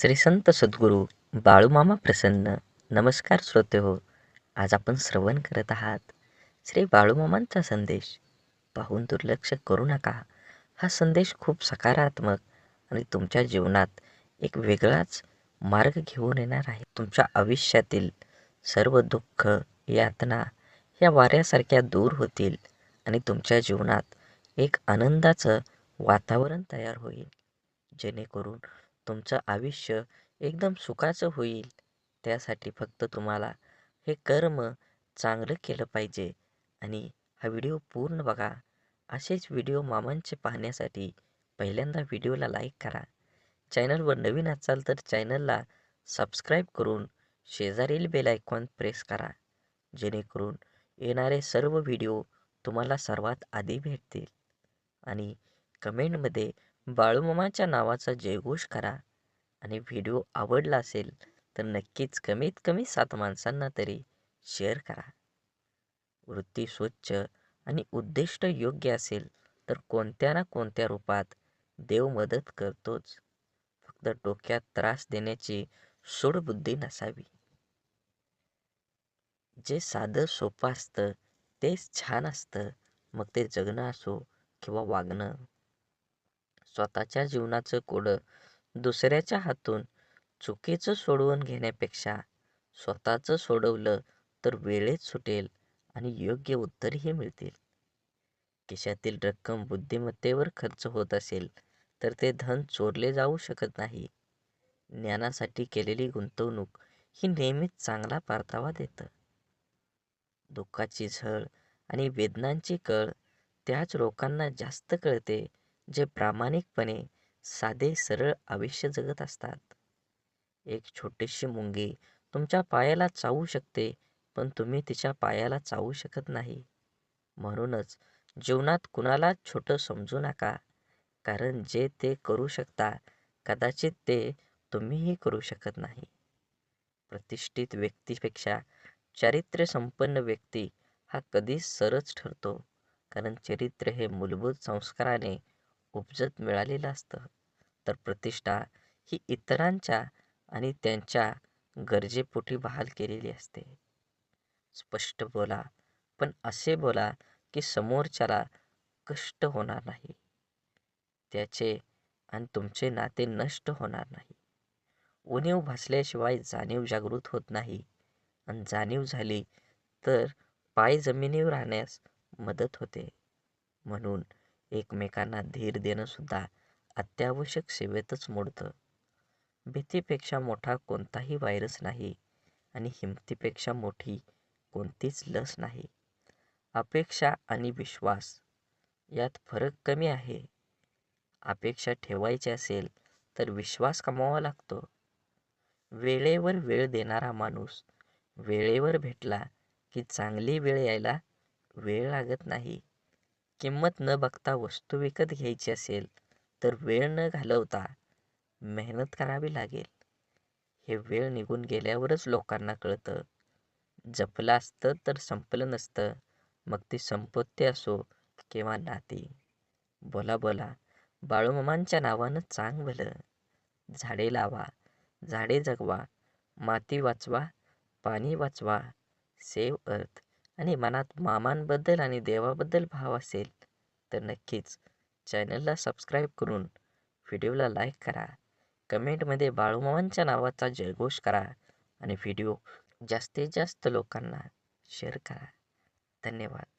श्री संत सद्गुरू बाळूमामा प्रसन्न. नमस्कार श्रोते हो आज आपण श्रवण करत आहात. श्री बाळूमामांचा संदेश पाहून दुर्लक्ष करू नका. हा संदेश खूप सकारात्मक आणि तुमच्या जीवनात एक वेगळाच मार्ग घेऊन येणार आहे. तुमच्या आयुष्यातील सर्व दुःख यातना या वाऱ्यासारख्या दूर होतील आणि तुमच्या जीवनात एक आनंदाचं वातावरण तयार होईल. जेणेकरून तुमचं आयुष्य एकदम सुखाचं होईल. त्यासाठी फक्त तुम्हाला हे कर्म चांगलं केलं पाहिजे. आणि हा व्हिडिओ पूर्ण बघा. असेच व्हिडिओ मामांचे पाहण्यासाठी पहिल्यांदा व्हिडिओला लाईक करा. चॅनलवर नवीन असाल तर चॅनलला सबस्क्राईब करून शेजारील बेल आयकॉन प्रेस करा. जेणेकरून येणारे सर्व व्हिडिओ तुम्हाला सर्वात आधी भेटतील. आणि कमेंटमध्ये बाळूमामाच्या नावाचा जयघोष करा. आणि व्हिडिओ आवडला असेल तर नक्कीच कमीत कमी सात माणसांना तरी शेअर करा. वृत्ती स्वच्छ आणि उद्दिष्ट योग्य असेल तर कोणत्या ना कोणत्या रूपात देव मदत करतोच. फक्त डोक्यात त्रास देण्याची सोडबुद्धी नसावी. जे साधं सोपं असतं तेच छान असतं. मग ते जगणं असो किंवा वागणं. स्वतःच्या जीवनाचं कोडं दुसऱ्याच्या हातून चुकीचं सोडवून घेण्यापेक्षा स्वतःचं सोडवलं तर वेळेत सुटेल आणि योग्य उत्तरही मिळतील. खिशातील रक्कम बुद्धिमत्तेवर खर्च होत असेल तर ते धन चोरले जाऊ शकत नाही. ज्ञानासाठी केलेली गुंतवणूक ही नेहमीच चांगला परतावा देतं. दुःखाची झळ आणि वेदनांची कळ त्याच लोकांना जास्त कळते जे प्रामाणिकपणे साधे सरळ आयुष्य जगत असतात. एक छोटीशी मुंगी तुमच्या पायाला चावू शकते पण तुम्ही तिच्या पायाला चावू शकत नाही. म्हणूनच जीवनात कुणाला छोटं समजू नका कारण जे ते करू शकता कदाचित ते तुम्हीही करू शकत नाही. प्रतिष्ठित व्यक्तीपेक्षा चारित्र्य संपन्न व्यक्ती हा कधीच सरच ठरतो कारण चरित्र हे मूलभूत संस्काराने उपजत मिळालेलं असतं. तर प्रतिष्ठा ही इतरांच्या आणि त्यांच्या गरजेपोटी बहाल केलेली असते. स्पष्ट बोला पण असे बोला की समोरच्याला कष्ट होणार नाही. त्याचे आणि तुमचे नाते नष्ट होणार नाही. उणीव भासल्याशिवाय जाणीव जागृत होत नाही. आणि जाणीव झाली तर पाय जमिनीवर राहण्यास मदत होते. म्हणून एकमेकांना धीर देणंसुद्धा अत्यावश्यक सेवेतच मोडतं. भीतीपेक्षा मोठा कोणताही व्हायरस नाही आणि हिमतीपेक्षा मोठी कोणतीच लस नाही. अपेक्षा आणि विश्वास यात फरक कमी आहे. अपेक्षा ठेवायची असेल तर विश्वास कमावा लागतो. वेळेवर वेळ देणारा माणूस वेळेवर भेटला की चांगली वेळ यायला वेळ लागत नाही. किंमत न बघता वस्तू विकत घ्यायची असेल तर वेळ न घालवता मेहनत करावी लागेल. हे वेळ निघून गेल्यावरच लोकांना कळतं. जपलं असतं तर संपलं नसतं. मग ती संपत्ती असो किंवा नाती. बोला बोला. बाळूमामांच्या नावानं चांग भलं. झाडे लावा. झाडे जगवा. माती वाचवा. पाणी वाचवा. Save earth. आणि मनात मामांबद्दल आणि देवाबद्दल भाव असेल तर नक्कीच चॅनलला सबस्क्राईब करून व्हिडिओला लाईक करा. कमेंटमध्ये बाळूमामांच्या नावाचा जयघोष करा आणि व्हिडिओ जास्तीत जास्त लोकांना शेअर करा. धन्यवाद.